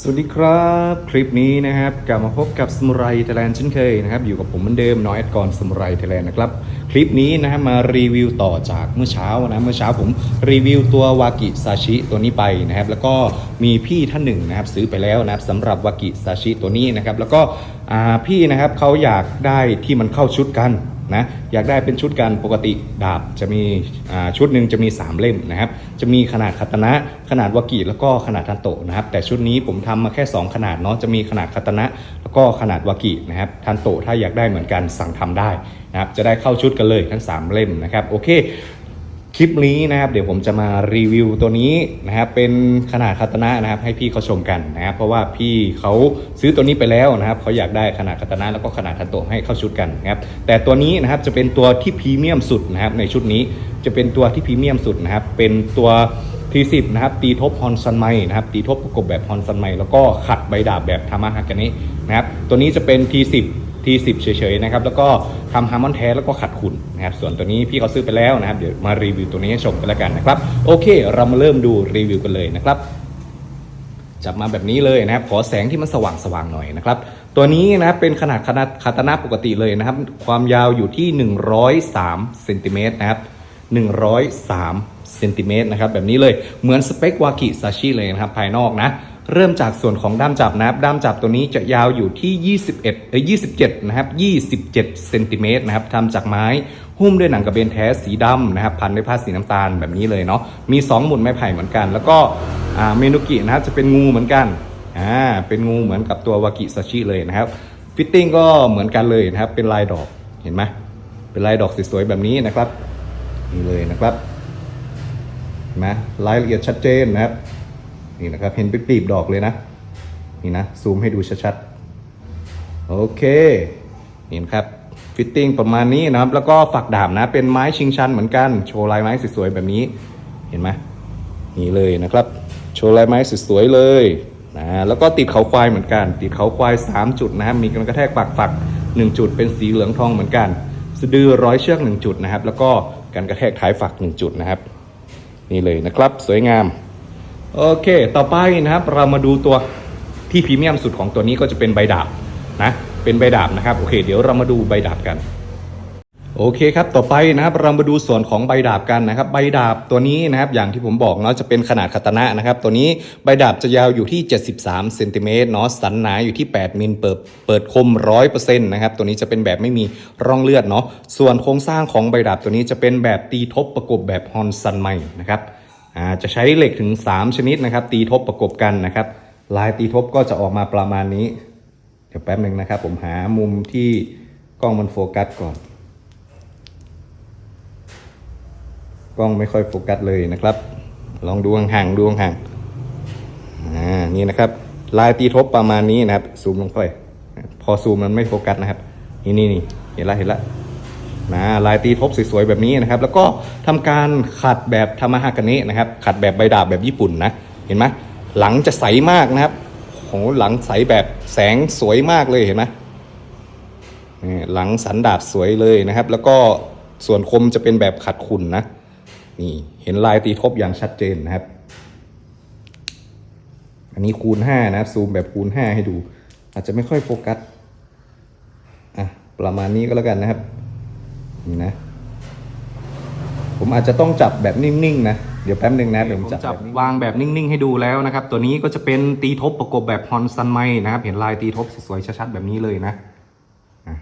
สวัสดีครับ คลิปนี้นะครับกลับมาพบกับสมุไรไทยแลนด์เช่นเคยนะครับอยู่กับผมเหมือนเดิมน้อยแอดกรสมุไรไทยแลนด์นะครับคลิปนี้นะครับมารีวิวต่อจากเมื่อเช้านะเมื่อเช้าผมรีวิวตัววากิซาชิตัวนี้ไปนะครับแล้วก็มีพี่ท่านหนึ่งนะครับซื้อไปแล้วนะครับสำหรับวากิซาชิตัวนี้นะครับแล้วก็พี่นะครับเขาอยากได้ที่มันเข้าชุดกัน นะอยากได้เป็นชุดกันปกติดาบจะมีชุดหนึ่งจะมี 3 เล่มนะครับ จะมีขนาดคาตนะ ขนาดวากิแล้วก็ขนาดทันโตนะครับ แต่ชุดนี้ผมทำมาแค่ 2 ขนาดเนาะจะมีขนาดคาตนะ แล้วก็ขนาดวากินะครับทันโตถ้าอยากได้เหมือนกันสั่งทำได้นะครับจะได้เข้าชุดกันเลยทั้ง 3 เล่มนะครับโอเค คลิปนี้นะครับ เดี๋ยวผมจะมารีวิวตัวนี้นะครับเป็นขนาดคาตนะนะครับ ให้พี่เขาชมกันนะครับ เพราะว่าพี่เขาซื้อตัวนี้ไปแล้วนะครับเขาอยากได้ขนาดคาตนะแล้วก็ขนาดทันโตให้เข้าชุดกันนะครับ แต่ตัวนี้นะครับจะเป็นตัวที่พรีเมียมสุดนะครับ ในชุดนี้จะเป็นตัวที่พรีเมียมสุดนะครับ เป็นตัวทีสิบนะครับตีทบฮอนซันไมนะครับตีทบประกบแบบฮอนซันไมแล้วก็ขัดใบดาบแบบทามาฮากาเนะนะครับตัวนี้จะเป็นทีสิบ T10 เฉยๆนะครับแล้วก็ทำฮาร์มอนแท้แล้วก็ขัดขุนนะครับส่วนตัวนี้พี่เขาซื้อไปแล้วนะครับเดี๋ยวมารีวิวตัวนี้ให้ชมกันแล้วกันนะครับโอเค เรามาเริ่มดูรีวิวกันเลยนะครับจับมาแบบนี้เลยนะครับ ขอแสงที่มันสว่างสว่างๆหน่อยนะครับ ตัวนี้นะครับเป็นขนาดขนาดคาตานะปกติเลยนะครับ ความยาวอยู่ที่ 103เซนติเมตรนะครับ 103เซนติเมตรนะครับ แบบนี้เลยเหมือนสเปควากิซาชิเลยนะครับ ภายนอกนะ เริ่มจากส่วนของด้ามจับนะครับ ด้ามจับตัวนี้จะยาวอยู่ที่ 21เอ้ย27 นะครับ 27 เซนติเมตรนะครับทำจากไม้หุ้มด้วยหนังกระเบนแท้สีดำนะครับ พันด้วยผ้าสีน้ำตาลแบบนี้เลยเนาะ มี 2 หมุดไม้ไผ่เหมือนกัน แล้วก็เมนุกินะครับจะเป็นงูเหมือนกันอ่าเป็นงูเหมือนกับตัววากิซาชิเลยนะครับฟิตติ้งก็เหมือนกันเลยนะครับ เป็นลายดอกเห็นไหมเป็นลายดอกสวยๆแบบนี้นะครับนี่เลยนะครับเห็นไหมรายละเอียดชัดเจนนะครับ นี่นะครับ เห็นเป็นกลีบดอกเลยนะ นี่นะ ซูมให้ดูชัดๆ โอเคเห็นครับ ฟิตติ้งประมาณนี้นะครับ แล้วก็ฝักดาบนะ เป็นไม้ชิงชันเหมือนกัน โชว์ลายไม้สวยๆแบบนี้ เห็นไหมนี่เลยนะครับ โชว์ลายไม้สวยๆเลยนะ แล้วก็ติดเขาควายเหมือนกัน ติดเขาควาย 3 จุดนะครับ มีการกระแทกปากฝัก 1 จุด เป็นสีเหลืองทองเหมือนกัน สะดือร้อยเชือก 1 จุดนะครับ แล้วก็การกระแทกท้ายฝัก 1 จุดนะครับ นี่เลยนะครับ สวยงาม โอเค ต่อไปนะครับ เรามาดูตัวที่พรีเมียมสุดของตัวนี้ก็จะเป็นใบดาบนะ เป็นใบดาบนะครับ โอเค เดี๋ยวเรามาดูใบดาบกัน โอเคครับ ต่อไปนะครับ เรามาดูส่วนของใบดาบกันนะครับ ใบดาบตัวนี้นะครับ อย่างที่ผมบอกเนาะ จะเป็นขนาดคาตนะนะครับ ตัวนี้ใบดาบจะยาวอยู่ที่ 73เซนติเมตรเนาะ สันหนาอยู่ที่ 8มิลเปิดเปิดคม 100%นะครับ ตัวนี้จะเป็นแบบไม่มีร่องเลือดเนาะ ส่วนโครงสร้างของใบดาบตัวนี้จะเป็นแบบตีทบประกบแบบฮอนซันไมนะครับ จะใช้เหล็กถึง 3 ชนิดนะครับ ตีทบประกบกันนะครับ ลายตีทบก็จะออกมาประมาณนี้ เดี๋ยวแป๊บหนึ่งนะครับ ผมหามุมที่กล้องมันโฟกัสก่อน กล้องไม่ค่อยโฟกัสเลยนะครับ ลองดูห่างๆดูห่างๆอ่านี่นะครับ ลายตีทบประมาณนี้นะครับซูมลงไปพอซูมมันไม่โฟกัสนะครับ นี่นี่นี่เห็นละเห็นละ นะลายตีทบสวยๆแบบนี้นะครับ แล้วก็ทำการขัดแบบธรรมฮากานะนะครับ ขัดแบบใบดาบแบบญี่ปุ่นนะ เห็นไหมหลังจะใสมากนะครับโหหลังใสแบบแสงสวยมากเลยเห็นไหมหลังสันดาบสวยเลยนะครับ แล้วก็ส่วนคมจะเป็นแบบขัดขุ่นนะ นี่เห็นลายตีทบอย่างชัดเจนนะครับ อันนี้คูณ5นะครับซูมแบบคูณ5ให้ดู อาจจะไม่ค่อยโฟกัส อะ ประมาณนี้ก็แล้วกันนะครับ นี่นะ ผมอาจจะต้องจับแบบนิ่งๆนะ เดี๋ยวแป๊บนึงนะเดี๋ยวผมจับวางแบบนิ่งๆให้ดูแล้วนะครับ ตัวนี้ก็จะเป็นตีทบประกบแบบฮอนซันไมนะครับ เห็นลายตีทบสวยๆชัดๆแบบนี้เลยนะอะ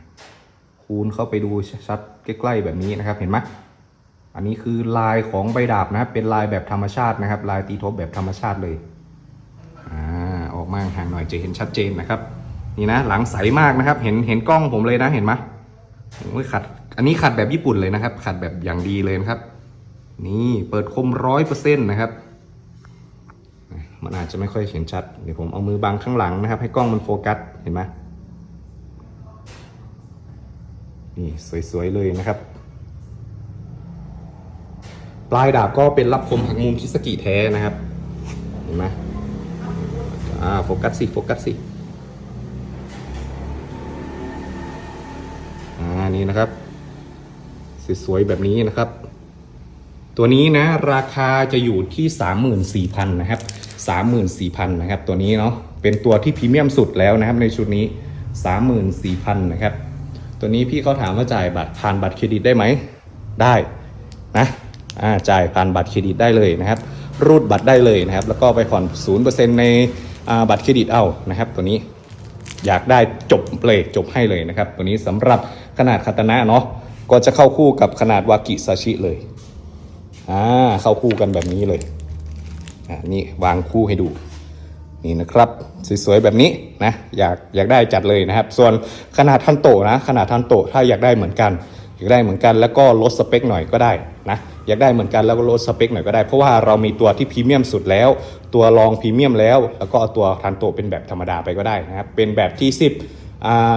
คูณเข้าไปดูชัดๆใกล้ ๆ แบบนี้นะครับ เห็นไหมอันนี้คือลายของใบดาบนะครับ เป็นลายแบบธรรมชาตินะครับ ลายตีทบแบบธรรมชาติเลยอ่าออกมาห่างหน่อยจะเห็นชัดเจนนะครับ นี่นะหลังใสมากนะครับ เห็นเห็นกล้องผมเลยนะเห็นไหมโอ้ยขัด อันนี้ขัดแบบญี่ปุ่นเลยนะครับ ขัดแบบอย่างดีเลยนะครับ นี่เปิดคมร้อยเปอร์เซ็นต์นะครับ มันอาจจะไม่ค่อยเห็นชัด เดี๋ยวผมเอามือบังข้างหลังนะครับ ให้กล้องมันโฟกัส เห็นไหมนี่สวยๆเลยนะครับ ปลายดาบก็เป็นรับคมหักมุมชิสกิแท้นะครับ เห็นไหมอ่าโฟกัสสิโฟกัสสิอ่านี่นะครับ สวยๆแบบนี้นะครับ ตัวนี้นะราคาจะอยู่ที่ 34,000นะครับ34,000นะครับ ตัวนี้เนาะเป็นตัวที่พรีเมียมสุดแล้วนะครับ ในชุดนี้ 34,000นะครับ ตัวนี้พี่เขาถามว่าจ่ายบัตรผ่านบัตรเครดิตได้ไหมได้นะอ่าจ่ายผ่านบัตรเครดิตได้เลยนะครับ รูดบัตรได้เลยนะครับ แล้วก็ไปผ่อน0%ในอ่าบัตรเครดิตเอานะครับ ตัวนี้อยากได้จบเลยจบให้เลยนะครับ ตัวนี้สำหรับขนาดคาตนะเนาะ ก็จะเข้าคู่กับขนาดวากิซาชิเลย อ่า เข้าคู่กันแบบนี้เลย อ่า นี่วางคู่ให้ดู นี่นะครับ สวยๆแบบนี้นะ อยากอยากได้จัดเลยนะครับ ส่วนขนาดทันโตนะ ขนาดทันโตถ้าอยากได้เหมือนกัน อยากได้เหมือนกัน แล้วก็ลดสเปคหน่อยก็ได้นะ อยากได้เหมือนกันแล้วก็ลดสเปคหน่อยก็ได้ เพราะว่าเรามีตัวที่พรีเมียมสุดแล้ว ตัวรองพรีเมียมแล้ว แล้วก็เอาตัวทันโตเป็นแบบธรรมดาไปก็ได้นะครับ เป็นแบบที่ 10อ่า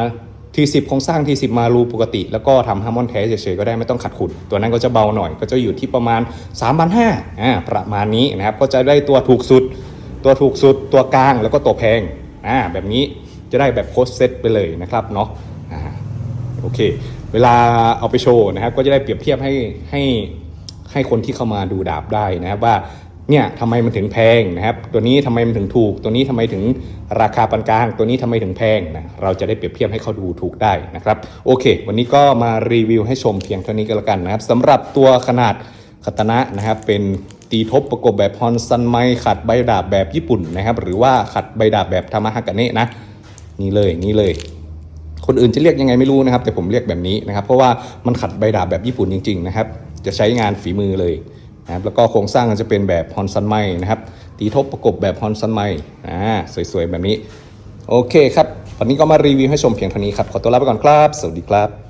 ทีสิบโครงสร้างทีสิบมารูปกติ แล้วก็ทำฮาร์มอนแท้เฉยๆก็ได้ไม่ต้องขัดขุนตัวนั้นก็จะเบาหน่อยก็จะอยู่ที่ประมาณ 3 5 0 0อ่าประมาณนี้นะครับก็จะได้ตัวถูกสุด ตัวถูกสุดตัวกลางแล้วก็ตัวแพงอ่าแบบนี้จะได้แบบโค้ดเซตไปเลยนะครับเนาะอ่าโอเค เวลาเอาไปโชว์นะครับก็จะได้เปรียบเทียบให้ให้ให้คนที่เข้ามาดูดาบได้นะครับว่า เนี่ยทำไมมันถึงแพงนะครับ ตัวนี้ทำไมมันถึงถูก ตัวนี้ทำไมถึงราคาปานกลาง ตัวนี้ทำไมถึงแพงนะเราจะได้เปรียบเทียบให้เขาดูถูกได้นะครับโอเค วันนี้ก็มารีวิวให้ชมเพียงเท่านี้ก็แล้วกันนะครับสำหรับตัวขนาดคาตานะนะครับเป็นตีทบประกบแบบฮอนซันไมขัดใบดาบแบบญี่ปุ่นนะครับ หรือว่าขัดใบดาบแบบทามาฮากาเนะนะ นี่เลยนี่เลย คนอื่นจะเรียกยังไงไม่รู้นะครับ แต่ผมเรียกแบบนี้นะครับ เพราะว่ามันขัดใบดาบแบบญี่ปุ่นจริง ๆ นะครับ จะใช้งานฝีมือเลย นะครับแล้วก็โครงสร้างก็จะเป็นแบบฮอนซันไมนะครับตีทบประกบแบบฮอนซันไมอ่าสวยๆ แบบนี้ โอเคครับ วันนี้ก็มารีวิวให้ชมเพียงเท่านี้ครับ ขอตัวลาไปก่อนครับ สวัสดีครับ